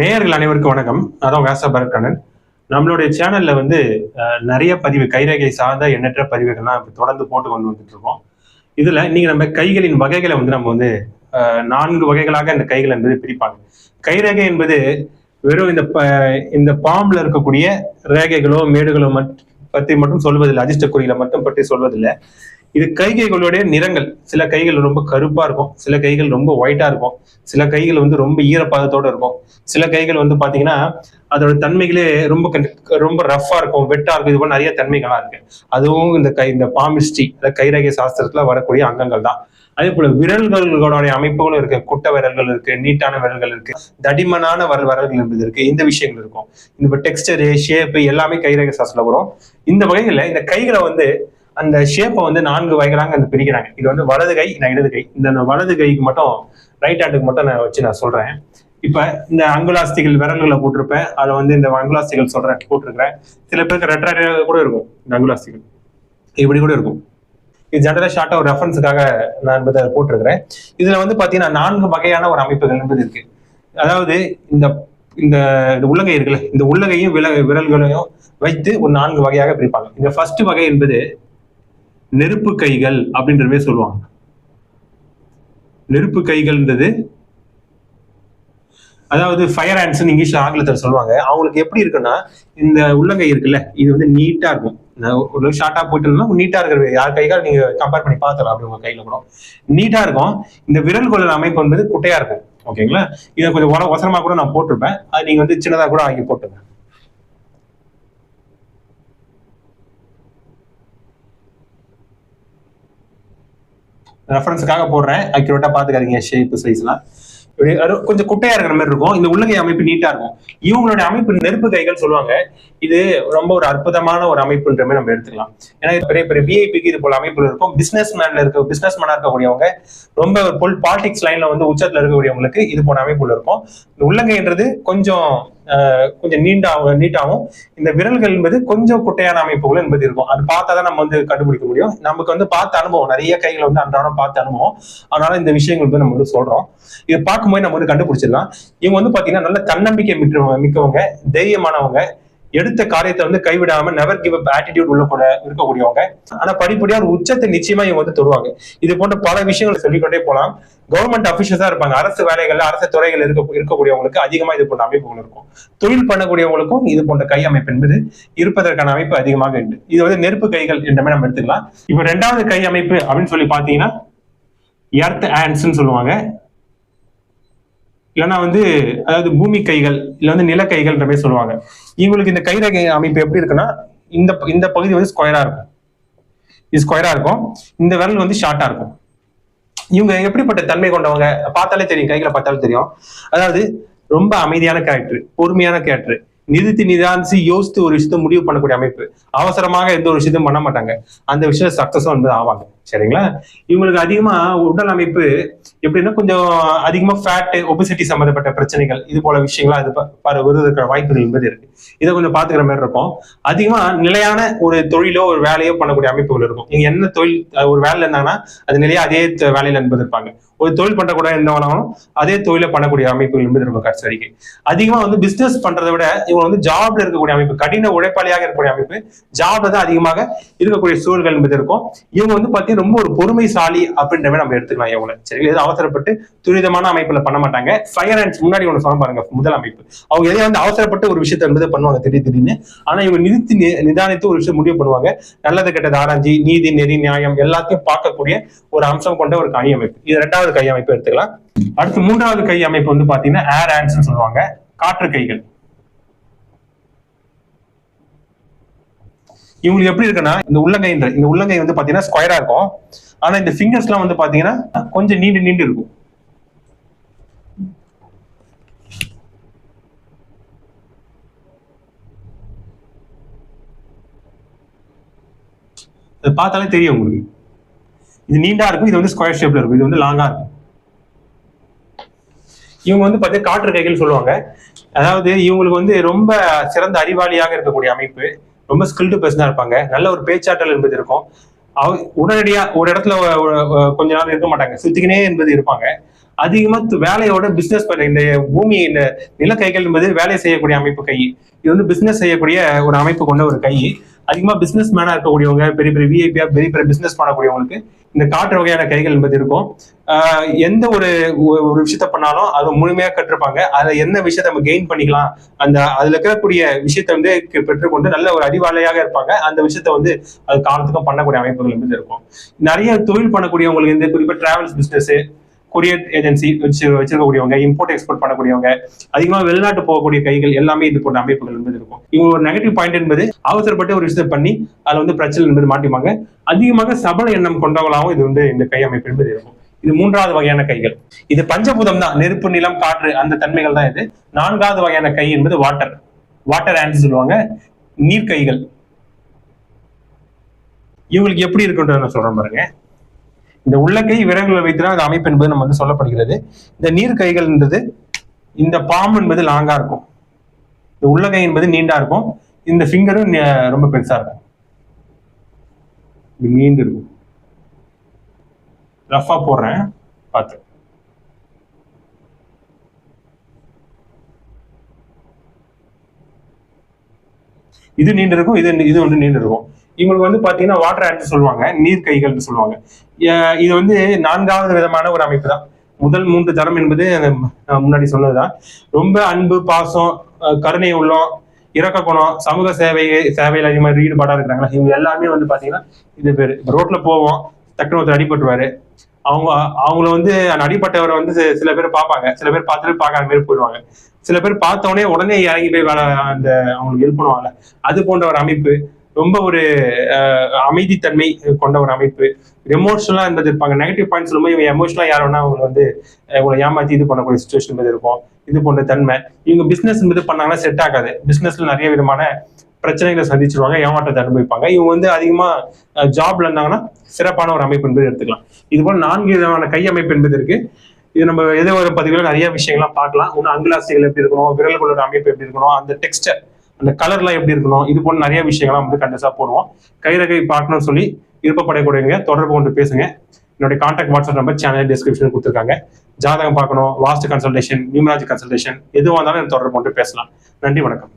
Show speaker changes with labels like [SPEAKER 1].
[SPEAKER 1] நேயர்கள் அனைவருக்கும் வணக்கம். அதான் வேசா பரத்கண்ணன் நம்மளுடைய சேனல்ல வந்து நிறைய பதிவு கைரேகை சார்ந்த எண்ணற்ற பதிவுகள்லாம் இப்ப தொடர்ந்து போட்டு கொண்டு வந்துட்டு இருக்கோம் இதுல இன்னைக்கு நம்ம கைகளின் வகைகளை வந்து நம்ம வந்து நான்கு வகைகளாக இந்த கைகள் என்பது பிரிப்பாங்க. கைரேகை என்பது வெறும் இந்த இந்த பாம்புல இருக்கக்கூடிய ரேகைகளோ மேடுகளோ மட்- பற்றி மட்டும் சொல்வதில்லை அதிர்ஷ்ட குறிகளை மட்டும் பற்றி சொல்வதில்லை. இது கைகைகளுடைய நிறங்கள். சில கைகள் ரொம்ப கருப்பா இருக்கும். சில கைகள் ரொம்ப ஒயிட்டா இருக்கும். சில கைகள் வந்து ரொம்ப ஈரப்பாதத்தோட இருக்கும். சில கைகள் வந்து பாத்தீங்கன்னா அதோட தன்மைகளே ரொம்ப ரொம்ப ரஃப்பா இருக்கும். வெட்டா இருக்கும். இது போல நிறைய தன்மைகளா இருக்கு. அதுவும் இந்த கை இந்த பாமிஸ்டி அதாவது கைரகை சாஸ்திரத்துல வரக்கூடிய அங்கங்கள் தான். அதே போல விரல்களுடைய அமைப்புகளும் இருக்கு. குட்டை விரல்கள் இருக்கு நீட்டான விரல்கள் இருக்கு தடிமனான வர விரல்கள் என்பது இருக்கு. இந்த விஷயங்கள் இருக்கும். இந்த டெக்ஸ்டரு ஷேப் எல்லாமே கைரகை சாஸ்திரத்துல வரும். இந்த வகைகள்ல இந்த கைகளை வந்து அந்த ஷேப்பை வந்து நான்கு வகைகளாக அந்த பிரிக்கிறாங்க. இது வந்து வலது கை நான் இடது கை. இந்த வலது கைக்கு மட்டும் ரைட் ஹேண்டுக்கு மட்டும் நான் வச்சு நான் சொல்றேன். இப்ப இந்த அங்குலாஸ்திகள் விரல்களை போட்டிருப்பேன். அதை வந்து இந்த அங்குலாஸ்திகள் சொல்றேன் போட்டிருக்கிறேன். சில பேருக்கு ரெட்டரை கூட இருக்கும் இந்த அங்குலாஸ்திகள் இப்படி கூட இருக்கும். இது ஜெனரலா ஷார்ட்டா ஒரு ரெஃபரன்ஸுக்காக நான் அதை போட்டிருக்கிறேன். இதுல வந்து பாத்தீங்கன்னா நான்கு வகையான ஒரு அமைப்புகள் என்பது இருக்கு. அதாவது இந்த இந்த இந்த உள்ளங்கை இருக்குல்ல இந்த உள்ளங்கையும் வில விரல்களையும் வைத்து ஒரு நான்கு வகையாக பிரிப்பாங்க. இந்த ஃபர்ஸ்ட் வகை என்பது நெருப்பு கைகள் அப்படின்றவே சொல்லுவாங்க. நெருப்பு கைகள்ன்றது அதாவது ஃபயர் ஹேண்ட்ஸ் இங்கிலீஷ்ல ஆங்கிலத்தில் சொல்லுவாங்க. அவங்களுக்கு எப்படி இருக்குன்னா இந்த உள்ளங்கை இருக்குல்ல இது வந்து நீட்டா இருக்கும். ஒரு ஷார்ட்டா போயிட்டு நீட்டா இருக்கிற யார் கைகள் நீங்க கம்பேர் பண்ணி பார்த்தலாம் அப்படி உங்க கையில கூட. நீட்டா இருக்கும். இந்த விரல்களோட அமைப்பு வந்து குட்டையா இருக்கும். ஓகேங்களா? இதை கொஞ்சம் உர ஒசரமா கூட நான் போட்டிருப்பேன். அது நீங்க வந்து சின்னதா கூட ஆகி போட்டுருங்க. ரெஃபரன்ஸுக்காக போடுறேன். அக்யூரேட்டா பாத்துக்காதீங்க ஷேப் சைஸ்லாம் இப்படி கொஞ்சம் குட்டையா இருக்கிற மாதிரி இருக்கும். இந்த உள்ளங்கை அமைப்பு நீட்டா இருக்கும். இவங்களுடைய அமைப்பு நெருப்பு கைகள் சொல்லுவாங்க. இது ரொம்ப ஒரு அற்புதமான ஒரு அமைப்புன்ற மாதிரி நம்ம எடுத்துக்கலாம். ஏன்னா இது பெரிய பெரிய விஐபிக்கு இது போல அமைப்புகள் இருக்கும். பிசினஸ் மேன்ல இருக்க பிசினஸ் மேனா இருக்கக்கூடியவங்க ரொம்ப பொல் பாலிடிக்ஸ் லைன்ல வந்து உச்சத்துல இருக்கக்கூடியவங்களுக்கு இது போன அமைப்புகள் இருக்கும். இந்த உள்ளங்கைன்றது கொஞ்சம் கொஞ்சம் நீண்டாவும் நீட்டாகவும் இந்த விரல்கள் என்பது கொஞ்சம் குட்டையான அமைப்புகள் என்பது இருக்கும். அது பார்த்தா தான் நம்ம வந்து கண்டுபிடிக்க முடியும். நமக்கு வந்து பார்த்த அனுபவம் நிறைய கைகளை வந்து அன்றாடம் பார்த்த அனுபவம். அதனால இந்த விஷயங்கள் வந்து நம்ம வந்து சொல்றோம். இதை பார்க்கும்போது நம்ம வந்து கண்டுபிடிச்சிடலாம். இவங்க வந்து பாத்தீங்கன்னா நல்ல தன்னம்பிக்கை மிக்க மிக்கவங்க தைரியமானவங்க. எடுத்த காரியத்தை வந்து கைவிடாம நெவர் கிவ் அப் ஆட்டிடியூட் உள்ள கூட இருக்கக்கூடியவங்க. ஆனா படிப்படியா ஒரு உச்சத்தை நிச்சயமா இவங்க வந்து தருவாங்க இது போன்ற பல விஷயங்களை சொல்லிக்கொண்டே போலாம். கவர்மெண்ட் அபிஷியல்ஸா இருப்பாங்க. அரசு வேலைகள்ல அரசு துறைகள் இருக்க இருக்கக்கூடியவங்களுக்கு அதிகமா இது போன்ற அமைப்புகள் இருக்கும். தொழில் பண்ணக்கூடியவங்களுக்கும் இது போன்ற கை அமைப்பு என்பது இருப்பதற்கான அமைப்பு அதிகமாக உண்டு. இது வந்து நெருப்பு கைகள் என்ற நம்ம எடுத்துக்கலாம். இப்ப ரெண்டாவது கை அமைப்பு அப்படின்னு சொல்லி பாத்தீங்கன்னா எர்த் ஹேண்ட்ஸ்ன்னு சொல்லுவாங்க. இல்லைன்னா வந்து அதாவது பூமி கைகள் இல்லை வந்து நில கைகள்ன்ற மாதிரி சொல்லுவாங்க. இவங்களுக்கு இந்த கைரகை அமைப்பு எப்படி இருக்குன்னா இந்த இந்த பகுதி வந்து ஸ்கொயரா இருக்கும். இது ஸ்கொயரா இருக்கும். இந்த விரல் வந்து ஷார்ட்டா இருக்கும். இவங்க எப்படிப்பட்ட தன்மை கொண்டவங்க? பார்த்தாலே தெரியும் கைகளை பார்த்தாலே தெரியும். அதாவது ரொம்ப அமைதியான கேரக்டர் பொறுமையான கேரக்டர் நிதித்து நிதானிச்சு யோசித்து ஒரு விஷயத்த முடிவு பண்ணக்கூடிய அமைப்பு. அவசரமாக எந்த ஒரு விஷயத்தையும் பண்ண மாட்டாங்க. அந்த விஷயம் சக்சஸும் வந்து ஆவாங்க. சரிங்களா? இவங்களுக்கு அதிகமா உடல் அமைப்பு எப்படின்னா கொஞ்சம் அதிகமா ஃபேட் ஒபிசிட்டி சம்பந்தப்பட்ட பிரச்சனைகள் இது போல விஷயங்கள்லாம் இது ப- பர- வருவதற்கான வாய்ப்புகள் என்பது இருக்கு. இதை கொஞ்சம் பாத்துக்கிற மாதிரி இருக்கும். அதிகமா நிலையான ஒரு தொழிலோ ஒரு வேலையோ பண்ணக்கூடிய அமைப்புகள் இருக்கும். நீங்க என்ன தொழில் ஒரு வேலையில இருந்தாங்கன்னா அது நிலையா அதே வேலையில் வேலையில என்பது இருப்பாங்க. ஒரு தொழில் பண்ணக்கூடாது என்ன வேணாலும் அதே தொழிலை பண்ணக்கூடிய அமைப்புகள் என்பது இருக்கும் கடைசி வரைக்கும். அதிகமா வந்து பிசினஸ் பண்றதை விட இவங்க வந்து ஜாப்ல இருக்கக்கூடிய அமைப்பு கடின உழைப்பாளியாக இருக்கக்கூடிய அமைப்பு ஜாப்ல தான் அதிகமாக இருக்கக்கூடிய சூழல்கள் என்பது இருக்கும். இவங்க வந்து பாத்தீங்கன்னா ரொம்ப ஒரு பொறுமைசாலி அப்படின்ற மாதிரி நம்ம எடுத்துக்கலாம் இவங்களை. சரி எதுவும் அவசரப்பட்டு துரிதமான அமைப்புல பண்ண மாட்டாங்க. ஃபயர் ஹேண்ட்ஸ் முன்னாடி ஒன்று சொன்ன பாருங்க முதல் அமைப்பு. அவங்க எதையும் வந்து அவசரப்பட்டு ஒரு விஷயத்தை என்பது பண்ணுவாங்க திடீர் திடீர்னு. ஆனா இவங்க நிறுத்தி நிதானித்து ஒரு விஷயம் முடிவு பண்ணுவாங்க. நல்லது கெட்டது ஆராய்ச்சி நீதி நெறி நியாயம் எல்லாத்தையும் பார்க்கக்கூடிய ஒரு அம்சம் கொண்ட ஒரு கணி அமைப்பு. இது ரெண்டாவது கை அமைப்பு எடுத்துக்கலாம். அடுத்து மூன்றாவது கை அமைப்பு வந்து பாத்தீங்கன்னா ஏர் ஹேண்ட்ஸ் சொல்லுவாங்க. காற்று கைகள். இவங்களுக்கு எப்படி இருக்குன்னா இந்த உள்ளங்கை இந்த உள்ளங்கை வந்து பாத்தீங்கன்னா ஸ்கொயரா இருக்கும். ஆனா இந்த ஃபிங்கர்ஸ் எல்லாம் வந்து பாத்தீங்கன்னா கொஞ்சம் நீண்டு நீண்டு இருக்கும். பார்த்தாலே தெரியும் உங்களுக்கு. இது நீண்டா இருக்கும் இது வந்து ஸ்கொயர் ஷேப்ல இருக்கும் இது வந்து லாங்கா இருக்கும். இவங்க வந்து பார்த்தீங்கன்னா காற்று கைகள் சொல்லுவாங்க. அதாவது இவங்களுக்கு வந்து ரொம்ப சிறந்த அறிவாளியாக இருக்கக்கூடிய அமைப்பு ரொம்ப ஸ்கில்டு பர்சனா இருப்பாங்க. நல்ல ஒரு பேச்சாற்றல் என்பது இருக்கும். அவ உடனடியா ஒரு இடத்துல கொஞ்ச நாள் இருக்க மாட்டாங்க. சுத்திக்கினே என்பது இருப்பாங்க. அதிகமா வேலையோட பிசினஸ் பண்ண இந்த பூமி இந்த நிலக்கைகள் என்பது வேலை செய்யக்கூடிய அமைப்பு கை. இது வந்து பிசினஸ் செய்யக்கூடிய ஒரு அமைப்பு கொண்ட ஒரு கை. அதிகமா பிசினஸ் மேனா இருக்கக்கூடியவங்க பெரிய பெரிய விஐபியா பெரிய பெரிய பிசினஸ் பண்ணக்கூடியவங்களுக்கு இந்த காற்று வகையான கைகள் என்பது இருக்கும். எந்த ஒரு ஒரு விஷயத்த பண்ணாலும் அது முழுமையா கற்றுப்பாங்க. அதுல என்ன விஷயத்த நம்ம கெயின் பண்ணிக்கலாம் அந்த அதுல இருக்கக்கூடிய விஷயத்த வந்து பெற்றுக்கொண்டு நல்ல ஒரு அறிவாளையாக இருப்பாங்க. அந்த விஷயத்த வந்து அது காலத்துக்கும் பண்ணக்கூடிய அமைப்புகள் என்பது இருக்கும். நிறைய தொழில் பண்ணக்கூடியவங்களுக்கு இந்த குறிப்பா டிராவல்ஸ் பிசினஸ் கொரியர் ஏஜென்சி வச்சு வச்சிருக்கக்கூடியவங்க இம்போர்ட் எக்ஸ்போர்ட் பண்ணக்கூடியவங்க அதிகமாக வெளிநாட்டு போகக்கூடிய கைகள் எல்லாமே இது போன்ற அமைப்புகள் என்பது இருக்கும். இவங்க ஒரு நெகட்டிவ் பாயிண்ட் என்பது அவசரப்பட்டு ஒரு விஷயத்தை பண்ணி அதில் வந்து பிரச்சனை என்பது மாட்டிப்பாங்க. அதிகமாக சபல எண்ணம் கொண்டவங்களாகவும் இது வந்து இந்த கை அமைப்பு என்பது இருக்கும். இது மூன்றாவது வகையான கைகள். இது பஞ்சபூதம் தான். நெருப்பு நிலம் காற்று அந்த தன்மைகள் தான் இது. நான்காவது வகையான கை என்பது வாட்டர் வாட்டர் ஹேண்ட்ஸ் சொல்லுவாங்க. நீர் கைகள் இவங்களுக்கு எப்படி இருக்குன்றத நான் சொல்றேன் பாருங்க. இந்த உள்ளக்கை விரல்களை வைத்துதான் அந்த அமைப்பு என்பது நம்ம வந்து சொல்லப்படுகிறது. இந்த நீர் கைகள்ன்றது இந்த பாம் என்பது லாங்கா இருக்கும். இந்த உள்ளகை என்பது நீண்டா இருக்கும். இந்த ஃபிங்கரும் ரொம்ப பெருசா இருக்கும். நீண்டு இருக்கும். ரஃபா போடுறேன். பார்த்து. இது நீண்டு இருக்கும். இது இது வந்து நீண்டு இருக்கும். இவங்களுக்கு வந்து பாத்தீங்கன்னா வாட்டர் ஹேண்ட் சொல்லுவாங்க நீர் கைகள்னு சொல்லுவாங்க. இது வந்து நான்காவது விதமான ஒரு அமைப்பு தான். முதல் மூன்று தரம் என்பது முன்னாடி சொன்னதுதான். ரொம்ப அன்பு பாசம் கருணை உள்ளம் இறக்க குணம் சமூக சேவை சேவையில் அதிகமாக ஈடுபாடா இருக்கிறாங்களா? இவங்க எல்லாமே வந்து பாத்தீங்கன்னா இது பேர் ரோட்ல போவோம் டக்குனு ஒருத்தர் அடிபட்டுருவாரு. அவங்க அவங்கள வந்து அந்த அடிப்பட்டவரை வந்து சில பேர் பார்ப்பாங்க. சில பேர் பார்த்துட்டு பார்க்காத மாதிரி போயிடுவாங்க. சில பேர் பார்த்த உடனே இறங்கி போய் வேலை அந்த அவங்களுக்கு ஹெல்ப் பண்ணுவாங்க அது போன்ற ஒரு அமைப்பு. ரொம்ப ஒரு அமைதித்தன்மை கொண்ட ஒரு அமைப்பு. எமோஷனலா என்பது இருப்பாங்க. நெகட்டிவ் பாயிண்ட்ஸ் ரொம்ப இவங்க எமோஷனலா யாரோன்னா அவங்க வந்து உங்களை ஏமாத்தி இது பண்ணக்கூடிய சுச்சுவேஷன் என்பது இருக்கும். இது போன்ற தன்மை. இவங்க பிசினஸ் என்பது பண்ணாங்கன்னா செட் ஆகாது. பிசினஸ்ல நிறைய விதமான பிரச்சனைகளை சந்திச்சிருவாங்க ஏமாற்றத்தை அனுபவிப்பாங்க. இவங்க வந்து அதிகமா ஜாப்ல இருந்தாங்கன்னா சிறப்பான ஒரு அமைப்பு என்பது எடுத்துக்கலாம். இது போல நான்கு விதமான கை அமைப்பு என்பது இருக்கு. இது நம்ம எதோ ஒரு பதிவுல நிறைய விஷயங்கள்லாம் பார்க்கலாம். ஒன்று அங்குலாசிகள் எப்படி இருக்கணும் விரல்களோட அமைப்பு எப்படி இருக்கணும் அந்த டெக்ஸ்டர் அந்த கலர்லாம் எப்படி இருக்கணும் இது போன்ற நிறைய விஷயங்கள்லாம் வந்து கண்டிப்பாக போடுவோம். கைரகை பார்க்கணும்னு சொல்லி விருப்பப்படக்கூடியவங்க தொடர்பு கொண்டு பேசுங்க. என்னுடைய contact WhatsApp number channel description கொடுத்துருக்காங்க. ஜாதகம் பார்க்கணும் வாஸ்ட் கன்சல்டேஷன் நியூமராஜி கன்சல்டேஷன் எதுவாக இருந்தாலும் தொடர்பு கொண்டு பேசலாம். நன்றி வணக்கம்.